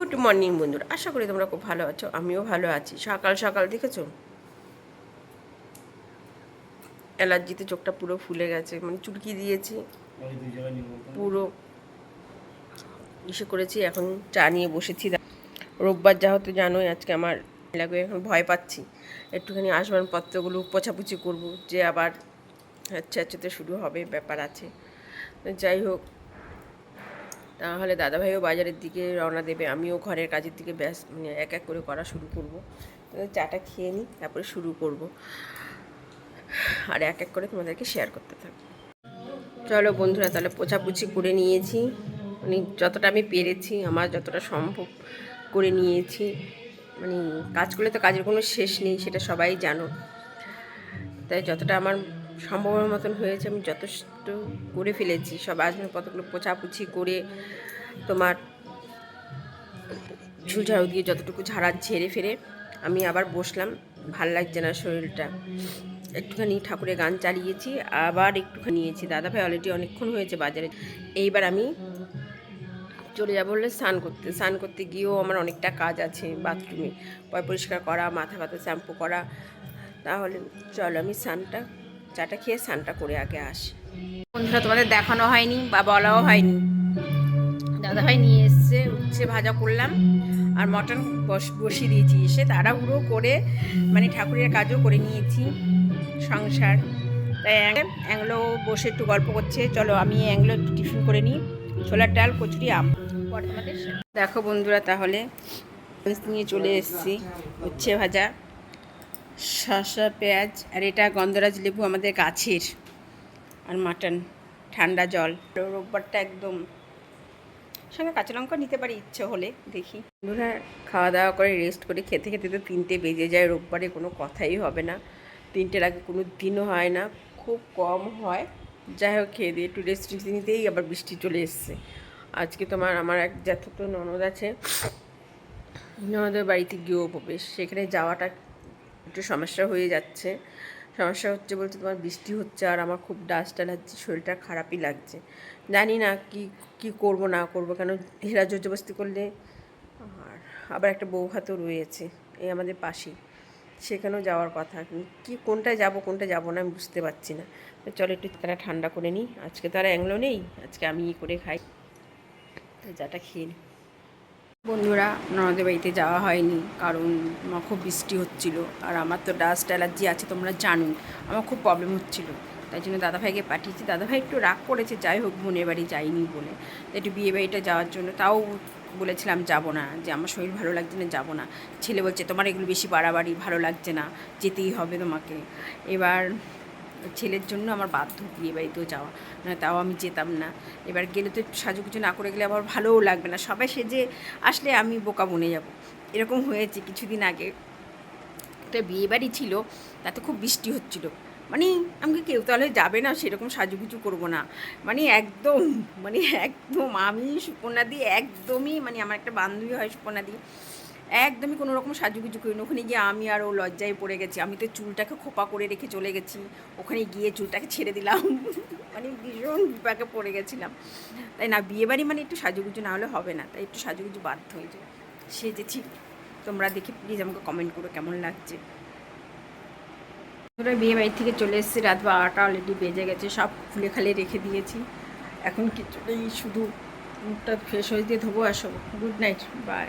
Good morning বন্ধুরা। আশা করি তোমরা খুব ভালো আছো আমিও ভালো আছি। সকাল সকাল দেখেছ? অ্যালার্জিতে চোখটা পুরো ফুলে গেছে মানে চুলকি দিয়েছি। পুরো। ইসে করেছি এখন চা নিয়ে বসেছি। রোববার যা হতে জানোই আজকে আমার লাগবে এখন ভয় পাচ্ছি। একটুখানি আসবাবপত্রগুলো পোছাপুছি করব যে আবার হচ্ছে হচ্ছে শুরু হবে ব্যাপার আছে। যাই হোক তাহলে দাদাভাইও বাজারের দিকে রওনা দেবে, আমিও ঘরের কাজের দিকে ব্যাস মানে এক এক করে করা শুরু করব। চাটা খেয়ে নিই, তারপরে শুরু করব। আর এক এক করে তোমাদেরকে শেয়ার করতে থাকব। চলো বন্ধুরা, তাহলে পোছাপুছি করে নিয়েছি। মানে যতটা আমি পেরেছি, আমার যতটা সম্ভব করে নিয়েছি। মানে কাজ করলে তো কাজের কোনো শেষ নেই, সেটা সবাই জানো। তাই যতটা আমার সম্ভবের মতন হয়েছে, আমি যথেষ্ট করে ফেলেছি। সব আসবাবপত্রগুলো পোছাপুছি করে তোমার ঝুল ঝাড়ু দিয়ে যতটুকু ঝাড়া ঝেড়ে ফেরে আমি আবার বসলাম। ভালো লাগছে না শরীরটা। একটুখানি ঠাকুরের গান চালিয়েছি, আবার একটুখানি নিয়েছি। দাদা ভাই অলরেডি অনেকক্ষণ হয়েছে বাজারে। এইবার আমি চলে যাব বললে স্নান করতে। স্নান করতে গিয়েও আমার অনেকটা কাজ আছে বাথরুমে। পয় পরিষ্কার করা মাথা ফাথা শ্যাম্পু করা। তাহলে চলো আমি স্নানটা চাটা খেয়ে স্নানটা করে আগে আসি। বন্ধুরা, তোমাদের দেখানো হয়নি বা বলাও হয়নি। দাদাভাই নিয়ে এসছে, উচ্ছে ভাজা করলাম আর মটন বস- বসিয়ে দিয়েছি। এসে তাড়াহুড়ো করে মানে ঠাকুরের কাজও করে নিয়েছি সংসার। তাই অ্যাংলো বসে একটু গল্প করছে। চলো আমি অ্যাংলো একটু টিফিন করে নিই। ছোলার ডাল, কচুরি, আম। দেখো বন্ধুরা, তাহলে নিয়ে চলে এসেছি উচ্ছে ভাজা। শসা, পেঁয়াজ আর এটা গন্ধরাজ লেবু আমাদের গাছের আর মাটন, ঠান্ডা জল। রোববারটা একদম সঙ্গে কাঁচা লঙ্কা নিতে পারি, ইচ্ছে হলে দেখি। বন্ধুরা খাওয়া দাওয়া করে রেস্ট করে খেতে খেতে তো তিনটে বেজে যায়, রোববারে কোনো কথাই হবে না। তিনটের আগে কোনো দিনও হয় না, খুব কম হয়। যাই হোক, খেয়ে দিয়ে একটু রেস্ট নিতেই আবার বৃষ্টি চলে এসছে। আজকে তোমার আমার এক জ্যাঠতো ননদ আছে। ননদের বাড়িতে গিয়েও প্রবেশ সেখানে যাওয়াটা একটু সমস্যা হয়ে যাচ্ছে। সমস্যা হচ্ছে বলতে তোমার বৃষ্টি হচ্ছে আর আমার খুব ডাস্ট অ্যালার্জি শরীরটা খারাপই লাগছে। জানি না কি কি করব, না করব, কেন হেরা জোরজবস্তি করলে আর আবার একটা বউ হাতও রয়েছে এই আমাদের পাশেই। সেখানেও যাওয়ার কথা। কি, কোনটায় যাব কোনটা যাব না আমি বুঝতে পারছি না। চলো একটু তারা ঠান্ডা করে নিই। আজকে তো আর অ্যাংলো নেই, আজকে আমি করে খাই। তো যাটা খেয়ে নিই বন্ধুরা, ননদের বাড়িতে যাওয়া হয়নি, কারণ আমার খুব বৃষ্টি হচ্ছিল আর আমার তো ডাস্ট অ্যালার্জি আছে, তোমরা জানো আমার খুব প্রবলেম হচ্ছিল। তাই জন্য দাদাভাইকে পাঠিয়েছি। দাদাভাই একটু রাগ করেছে, যাই হোক বোনের বাড়ি যাইনি বলে। একটু বিয়ে বাড়িটা যাওয়ার জন্য তাও বলেছিলাম যাব না, যে আমার শরীর ভালো লাগছে না, যাব না। ছেলে বলছে, তোমার এগুলো বেশি বাড়াবাড়ি, ভালো লাগছে না, যেতেই হবে তোমাকে। এবার ছেলের জন্য আমার বাধ্য বিয়ে বাড়িতেও যাওয়া। না তাও আমি যেতাম না। এবার গেলে তো সাজুগুজু না করে গেলে আমার ভালোও লাগবে না। সবাই সেজে আসলে আমি বোকা বনে যাব। এরকম হয়েছে কিছুদিন আগে। একটা বিয়ে বাড়ি ছিল, তাতে খুব বৃষ্টি হচ্ছিল। মানে আমাকে কেউ তাহলে যাবে না, সেরকম সাজুগুজু করব না। মানে একদম মানে একদম আমি সুপর্ণাদি একদমই মানে আমার একটা বান্ধবী হয় সুপর্ণাদি একদমই কোনো রকম সাজুগুজু করিনি। ওখানে গিয়ে আমি আর ও লজ্জায় পড়ে গেছি। আমি তো চুলটাকে খোপা করে রেখে চলে গেছি। ওখানে গিয়ে চুলটাকে ছেড়ে দিলাম। মানে ভীষণ বিপাকে পড়ে গেছিলাম। তাই না, বিয়েবাড়ি মানে একটু সাজুগুজু না হলে হবে না। তাই একটু সাজুগুজু বাধ্য হয়ে যায়। সেজেছি। তোমরা দেখে প্লিজ আমাকে কমেন্ট করো কেমন লাগছে। ওরা বিয়ে বাড়ি থেকে চলে এসেছি। রাত বারোটা অলরেডি বেজে গেছে। সব খুলে খালে রেখে দিয়েছি। এখন কিছু নেই শুধু মুখটা ফ্রেশ হয়ে দিয়ে ধোবো আসো গুড নাইট বাই